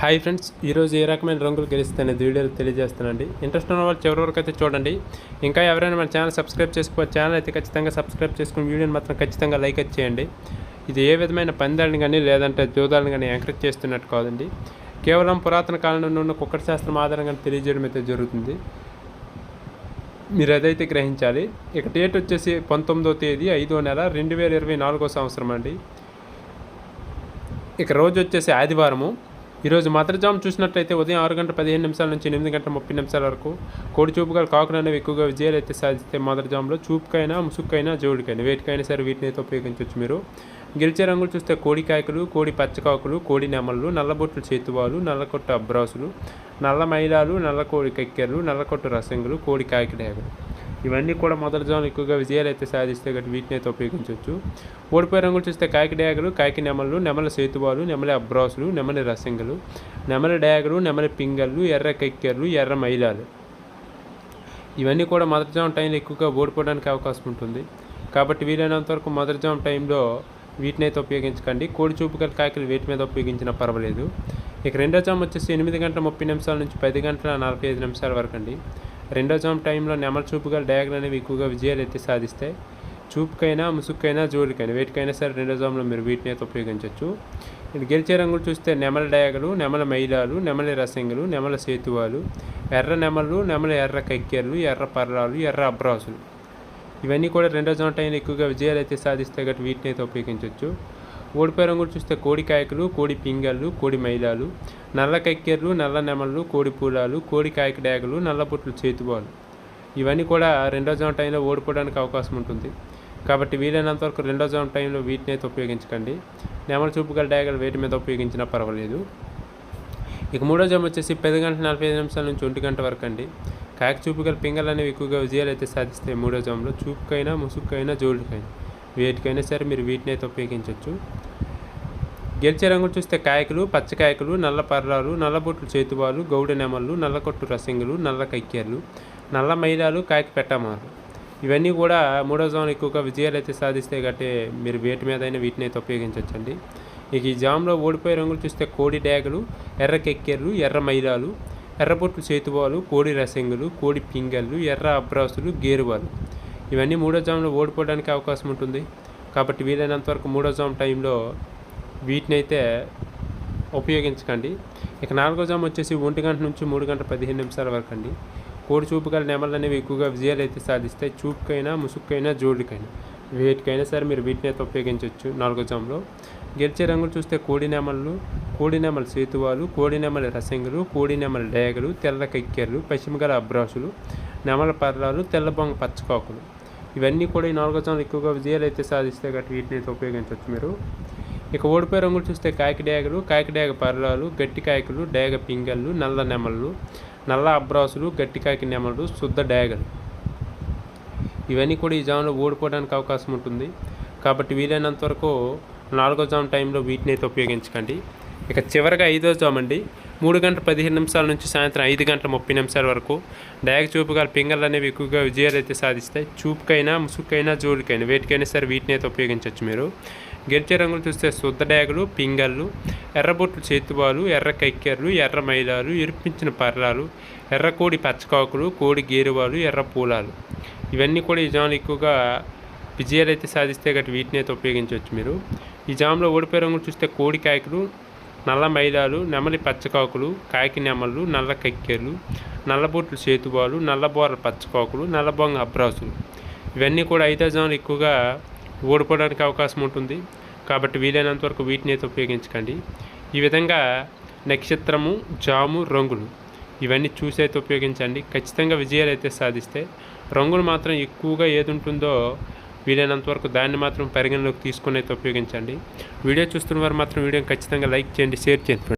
Hi friends ఈరోజు ఏ రకమైన రంగులు గెలిస్తే అనేది వీడియోలు తెలియజేస్తానండి. ఇంట్రెస్ట్ ఉన్న వాళ్ళు చివరి వరకు అయితే చూడండి. ఇంకా ఎవరైనా మన ఛానల్ సబ్స్క్రైబ్ చేసుకో ఛానల్ అయితే ఖచ్చితంగా సబ్స్క్రైబ్ చేసుకుని వీడియోని మాత్రం ఖచ్చితంగా లైక్ చేయండి. ఇది ఏ విధమైన పందాలను కానీ లేదంటే జోదాలను కానీ ఎంకరేజ్ చేస్తున్నట్టు కాదండి. కేవలం పురాతన కాలంలో ఉన్న కుక్కటి శాస్త్రం ఆధారంగా తెలియజేయడం అయితే జరుగుతుంది. మీరు అదైతే గ్రహించాలి ఇక డేట్ వచ్చేసి పంతొమ్మిదో తేదీ ఐదో నెల రెండు వేల ఇరవై నాలుగో సంవత్సరం అండి. ఇక రోజు వచ్చేసి ఆదివారము. ఈరోజు మద్రజాము చూసినట్లయితే ఉదయం ఆరు గంటల పదిహేను నిమిషాల నుంచి ఎనిమిది గంటల ముప్పై నిమిషాల వరకు కోడి చూపుగా కాకుండా అనేవి ఎక్కువగా విజయాలు అయితే సాధిస్తే మద్రజాములో చూపుకైనా ముసుక్కైనా జోడికైనా వేటికైనా సరే వీటిని అయితే ఉపయోగించవచ్చు మీరు. గెలిచే రంగులు చూస్తే కోడి కాయకులు కోడి పచ్చకాకులు కోడి నెమళ్ళు నల్లబొట్లు చేతువాలు నల్లకొట్టు అబ్రాసులు నల్ల మైలాలు నల్ల కోడి కక్కెరలు నల్లకొట్టు రసంగులు కోడి కాయకుడేగలు ఇవన్నీ కూడా మొదటి జోన్ ఎక్కువగా విజయాలు అయితే సాధిస్తే గట్టి వీటిని అయితే ఉపయోగించవచ్చు. ఓడిపోయే రంగులు చూస్తే కాకి డయాగలు కాకి నెమలు నెమల సేతువాలు నెమలి అబ్రాసులు నెమలి రసంగలు నెమలి డయాగలు నెమలి పింగళ్ళు ఎర్ర కెక్కెర్లు ఎర్ర మైలాలు. ఇవన్నీ కూడా మొదటి జామ్ టైంలో ఎక్కువగా ఓడిపోవడానికి అవకాశం ఉంటుంది. కాబట్టి వీలైనంత వరకు మొదటి జామ్ టైంలో వీటిని అయితే ఉపయోగించకండి. కోడి చూపు గల కాకిలు వీటి మీద ఉపయోగించినా పర్వాలేదు. ఇక రెండో జామ్ వచ్చేసి ఎనిమిది గంటల ముప్పై నిమిషాల నుంచి పది గంటల నలభై ఐదు నిమిషాల వరకు అండి. రెండో జామ్ టైంలో నెమల చూపు గల అనేవి ఎక్కువగా విజయాలు అయితే సాధిస్తాయి చూపుకైనా ముసుక్కైనా జోలికైనా వేటికైనా సరే రెండో జామ్లో మీరు వీటిని అయితే ఉపయోగించవచ్చు. గెలిచే రంగులు చూస్తే నెమల డయాగలు నెమల మైలాలు నెమలి రసంగులు నెమల సేతువాలు ఎర్ర నెమలు నెమల ఎర్ర కక్కెర్లు ఎర్ర పర్రాలు ఎర్ర అబ్రాసులు ఇవన్నీ కూడా రెండో జోన్ టైంలో ఎక్కువగా విజయాలు అయితే సాధిస్తే గట్టి వీటిని అయితే ఉపయోగించవచ్చు. ఓడిపోయే రంగులు చూస్తే కోడి కాయకులు కోడి పింగళ్ళు కోడి మైదాలు నల్ల కక్కెర్లు నల్ల నెమళ్ళు కోడి పూలాలు కోడి కాయక డ్యాగులు నల్ల బుట్లు చేతువాలు ఇవన్నీ కూడా రెండో జోన్ టైంలో ఓడిపోవడానికి అవకాశం ఉంటుంది. కాబట్టి వీలైనంత వరకు రెండో జోన్ టైంలో వీటిని అయితే ఉపయోగించకండి. నెమల చూపు గల వేటి మీద ఉపయోగించినా పర్వాలేదు. ఇక మూడో జోన్ వచ్చేసి పది గంటల నలభై ఐదు నిమిషాల నుంచి ఒంటి గంట వరకు అండి. కాకి చూపు గల పింగళ్ళు అనేవి ఎక్కువగా విజయాలు అయితే సాధిస్తాయి మూడో జోన్లో. చూపుకైనా ముసుగుకైనా జోలుకైనా వేటికైనా సరే మీరు వీటిని అయితే ఉపయోగించవచ్చు గెలిచే రంగులు చూస్తే కాయకులు పచ్చకాయకులు నల్ల పర్రాలు నల్ల బొట్లు చేతువాలు గౌడ నెమళ్ళు నల్లకొట్టు రసింగులు నల్ల కక్కెర్లు నల్ల మైలాలు కాకి పెట్టమారు ఇవన్నీ కూడా మూడో జామ్ ఎక్కువగా విజయాలు అయితే సాధిస్తే గట్టే మీరు వేటి మీద అయినా వీటిని అయితే ఉపయోగించవచ్చండి ఇక ఈ జామ్లో ఓడిపోయే రంగులు చూస్తే కోడి డ్యాగులు ఎర్ర కెక్కెర్లు ఎర్ర మైలాలు ఎర్రబొట్లు చేతువాలు కోడి రసింగులు కోడి పింగళ్ళు ఎర్ర అబ్రాసులు గేరువాలు. ఇవన్నీ మూడో జామ్లో ఓడిపోవడానికి అవకాశం ఉంటుంది. కాబట్టి వీలైనంత వరకు మూడో జామ్ టైంలో వీటిని అయితే ఉపయోగించకండి. ఇక నాలుగో జామ్ వచ్చేసి ఒంటి గంట నుంచి మూడు గంటల పదిహేను నిమిషాల వరకు అండి. కోడి చూపు గల నెమలు అనేవి ఎక్కువగా విజయాలు అయితే సాధిస్తాయి చూపుకైనా ముసుక్కైనా జోడుకైనా వేటికైనా సరే మీరు వీటిని అయితే ఉపయోగించవచ్చు నాలుగో జామ్లో. గెలిచే రంగులు చూస్తే కోడి నెమళ్ళు కోడి నెమల సేతువాలు కోడి నెమల రసంగులు కోడి నెమల డేగలు తెల్ల కక్కెర్లు పశ్చిమగల అబ్రాసులు నెమల పర్రాలు తెల్ల బొంగ పచ్చకాకులు ఇవన్నీ కూడా ఈ నాలుగో జాములు ఎక్కువగా విజయాలు అయితే సాధిస్తే గట్టి వీటిని అయితే ఉపయోగించవచ్చు మీరు. ఇక ఓడిపోయే రంగులు చూస్తే కాకి డేగలు కాకి డేగ పర్రాలు గట్టి కాయకులు డేగ పింగళ్ళు నల్ల నెమళ్ళు నల్ల అబ్రాసులు గట్టి కాకి నెమలు శుద్ధ డేగలు ఇవన్నీ కూడా ఈ జామ్లో ఓడిపోవడానికి అవకాశం ఉంటుంది. కాబట్టి వీలైనంత వరకు నాలుగో జామ్ టైంలో వీటిని అయితే ఉపయోగించకండి. ఇక చివరిగా ఐదో జామ్ అండి మూడు గంటల పదిహేను నిమిషాల నుంచి సాయంత్రం ఐదు గంటల ముప్పై నిమిషాల వరకు డయాగ చూపుగా పింగళ్ళు అనేవి ఎక్కువగా విజయాలు అయితే సాధిస్తాయి. చూపుకైనా ముసుకైనా జోలికైనా వేటికైనా సరే వీటిని అయితే ఉపయోగించవచ్చు మీరు. గెలిచే రంగులు చూస్తే శుద్ధ డయాగలు పింగళ్ళు ఎర్రబొట్లు చేతువాలు ఎర్ర కక్కెర్లు ఎర్ర మైలాలు ఇరిపించిన పర్రాలు ఎర్ర కోడి పచ్చకాకులు కోడి గేరువాలు ఎర్ర పూలాలు. ఇవన్నీ కూడా ఈ జాములు ఎక్కువగా విజయాలు అయితే సాధిస్తే గట్టి వీటిని అయితే ఉపయోగించవచ్చు మీరు. ఈ జామ్లో ఓడిపోయే రంగులు చూస్తే కోడి కాయకులు నల్ల మైదాలు నెమలి పచ్చకాకులు కాకి నెమళ్ళు నల్ల కక్కెర్లు నల్లబొట్లు చేతుబాలు నల్లబోర పచ్చకాకులు నల్లబొంగ అబ్రాసులు. ఇవన్నీ కూడా ఐదో ఎక్కువగా ఓడిపోవడానికి అవకాశం ఉంటుంది. కాబట్టి వీలైనంత వరకు వీటిని అయితే ఉపయోగించకండి. ఈ విధంగా నక్షత్రము జాము రంగులు ఇవన్నీ చూసి అయితే ఉపయోగించండి. ఖచ్చితంగా విజయాలు అయితే సాధిస్తే రంగులు మాత్రం ఎక్కువగా ఏది ఉంటుందో వీలైనంత వరకు దాన్ని మాత్రం పరిగణలోకి తీసుకుని అయితే ఉపయోగించండి. వీడియో చూస్తున్న వారు మాత్రం వీడియోని ఖచ్చితంగా లైక్ చేయండి షేర్ చేయండి.